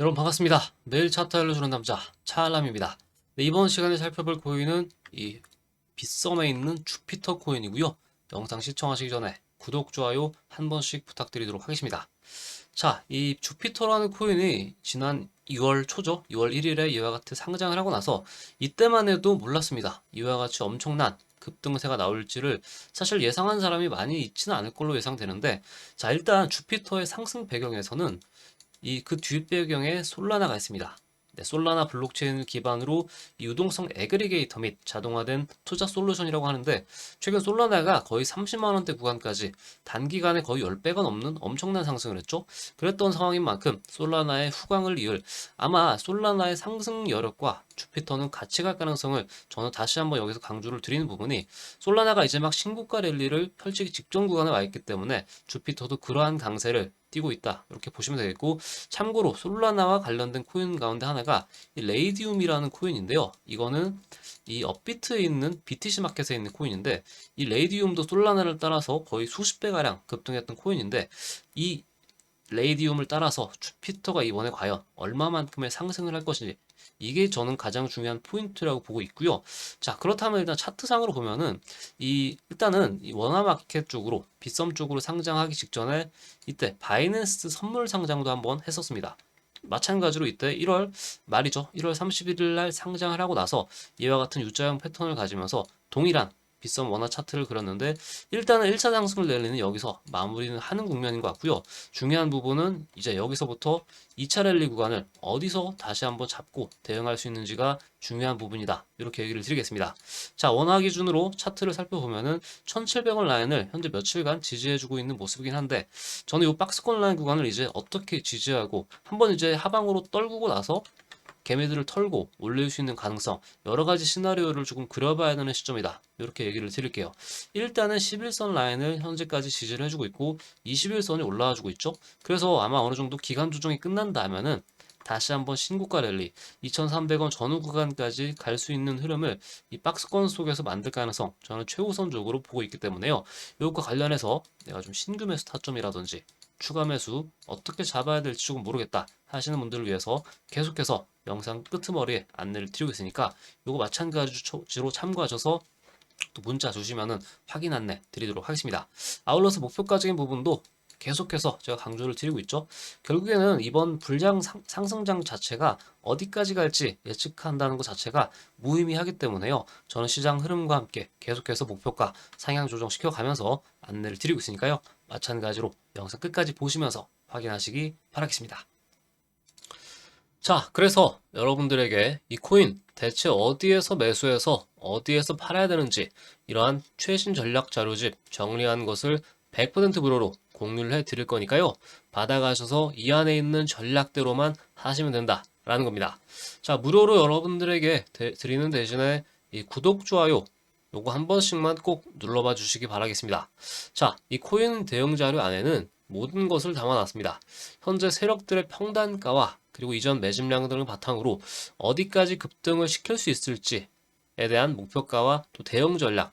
여러분 반갑습니다. 매일 차트 알려주는 남자 차알람입니다. 네, 이번 시간에 살펴볼 코인은 이 빗썸에 있는 주피터 코인이고요. 영상 시청하시기 전에 구독, 좋아요 한 번씩 부탁드리도록 하겠습니다. 자, 이 주피터라는 코인이 지난 2월 초죠. 2월 1일에 이와 같이 상장을 하고 나서 이때만 해도 몰랐습니다. 이와 같이 엄청난 급등세가 나올지를 사실 예상한 사람이 많이 있지는 않을 걸로 예상되는데 자, 일단 주피터의 상승 배경에서는 이 그 뒷배경에 솔라나가 있습니다. 네, 솔라나 블록체인을 기반으로 이 유동성 애그리게이터 및 자동화된 투자 솔루션이라고 하는데 최근 솔라나가 거의 30만 원대 구간까지 단기간에 거의 10배가 넘는 엄청난 상승을 했죠. 그랬던 상황인 만큼 솔라나의 후광을 이을 아마 솔라나의 상승 여력과 주피터는 같이 갈 가능성을 저는 다시 한번 여기서 강조를 드리는 부분이 솔라나가 이제 막 신고가 랠리를 펼치기 직전 구간에 와 있기 때문에 주피터도 그러한 강세를 띄고 있다. 이렇게 보시면 되겠고 참고로 솔라나와 관련된 코인 가운데 하나가 이 레이디움이라는 코인인데요. 이거는 이 업비트에 있는 BTC 마켓에 있는 코인인데 이 레이디움도 솔라나를 따라서 거의 수십 배 가량 급등했던 코인인데 이 레이디움을 따라서 주피터가 이번에 과연 얼마만큼의 상승을 할 것인지 이게 저는 가장 중요한 포인트라고 보고 있고요. 자, 그렇다면 일단 차트상으로 보면은 이 일단은 이 원화 마켓 쪽으로 빗썸 쪽으로 상장하기 직전에 이때 바이낸스 선물 상장도 한번 했었습니다. 마찬가지로 이때 1월 말이죠. 1월 31일 날 상장을 하고 나서 이와 같은 U자형 패턴을 가지면서 동일한 빗썸 원화 차트를 그렸는데 일단은 1차 상승을 내리는 여기서 마무리는 하는 국면인 것 같고요. 중요한 부분은 이제 여기서부터 2차 랠리 구간을 어디서 다시 한번 잡고 대응할 수 있는지가 중요한 부분이다. 이렇게 얘기를 드리겠습니다. 자, 원화 기준으로 차트를 살펴보면은 1700원 라인을 현재 며칠간 지지해주고 있는 모습이긴 한데 저는 이 박스권 라인 구간을 이제 어떻게 지지하고 한번 이제 하방으로 떨구고 나서 개미들을 털고 올릴 수 있는 가능성 여러 가지 시나리오를 조금 그려봐야 되는 시점이다. 이렇게 얘기를 드릴게요. 일단은 11선 라인을 현재까지 지지를 해주고 있고 21선이 올라와 주고 있죠. 그래서 아마 어느 정도 기간 조정이 끝난다면은 다시 한번 신고가 랠리 2,300원 전후 구간까지 갈 수 있는 흐름을 이 박스권 속에서 만들 가능성 저는 최우선적으로 보고 있기 때문에요. 이것과 관련해서 내가 좀 신규 매수 타점이라든지 추가 매수 어떻게 잡아야 될지 조금 모르겠다 하시는 분들을 위해서 계속해서 영상 끄트머리에 안내를 드리고 있으니까 이거 마찬가지로 참고하셔서 또 문자 주시면은 확인 안내 드리도록 하겠습니다. 아울러서 목표가적인 부분도 계속해서 제가 강조를 드리고 있죠. 결국에는 이번 불량 상, 상승장 자체가 어디까지 갈지 예측한다는 것 자체가 무의미하기 때문에요. 저는 시장 흐름과 함께 계속해서 목표가 상향 조정시켜 가면서 안내를 드리고 있으니까요. 마찬가지로 영상 끝까지 보시면서 확인하시기 바라겠습니다. 자, 그래서 여러분들에게 이 코인 대체 어디에서 매수해서 어디에서 팔아야 되는지 이러한 최신 전략 자료집 정리한 것을 100% 무료로 공유를 해 드릴 거니까요. 받아가셔서 이 안에 있는 전략대로만 하시면 된다라는 겁니다. 자, 무료로 여러분들에게 대- 드리는 대신에 이 구독, 좋아요 요거 한 번씩만 꼭 눌러봐 주시기 바라겠습니다. 자, 이 코인 대응 자료 안에는 모든 것을 담아놨습니다. 현재 세력들의 평단가와 그리고 이전 매집량 등을 바탕으로 어디까지 급등을 시킬 수 있을지에 대한 목표가와 또 대응 전략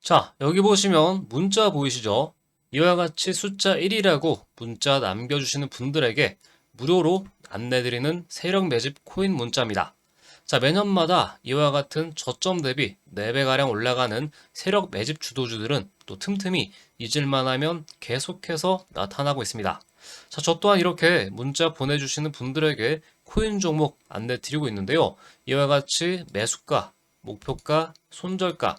자, 여기 보시면 문자 보이시죠? 이와 같이 숫자 1이라고 문자 남겨주시는 분들에게 무료로 안내드리는 세력 매집 코인 문자입니다. 자, 매년마다 이와 같은 저점 대비 4배가량 올라가는 세력 매집 주도주들은 또 틈틈이 잊을만 하면 계속해서 나타나고 있습니다. 자, 저 또한 이렇게 문자 보내주시는 분들에게 코인 종목 안내 드리고 있는데요. 이와 같이 매수가, 목표가, 손절가,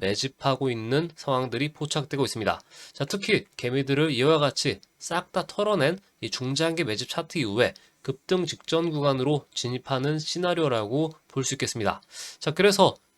매집하고 있는 상황들이 포착되고 있습니다. 자, 특히 개미들을 이와 같이 싹 다 털어낸 이 중장기 매집 차트 이후에 급등 직전 구간으로 진입하는 시나리오라고 볼 수 있겠습니다. 자, 그래서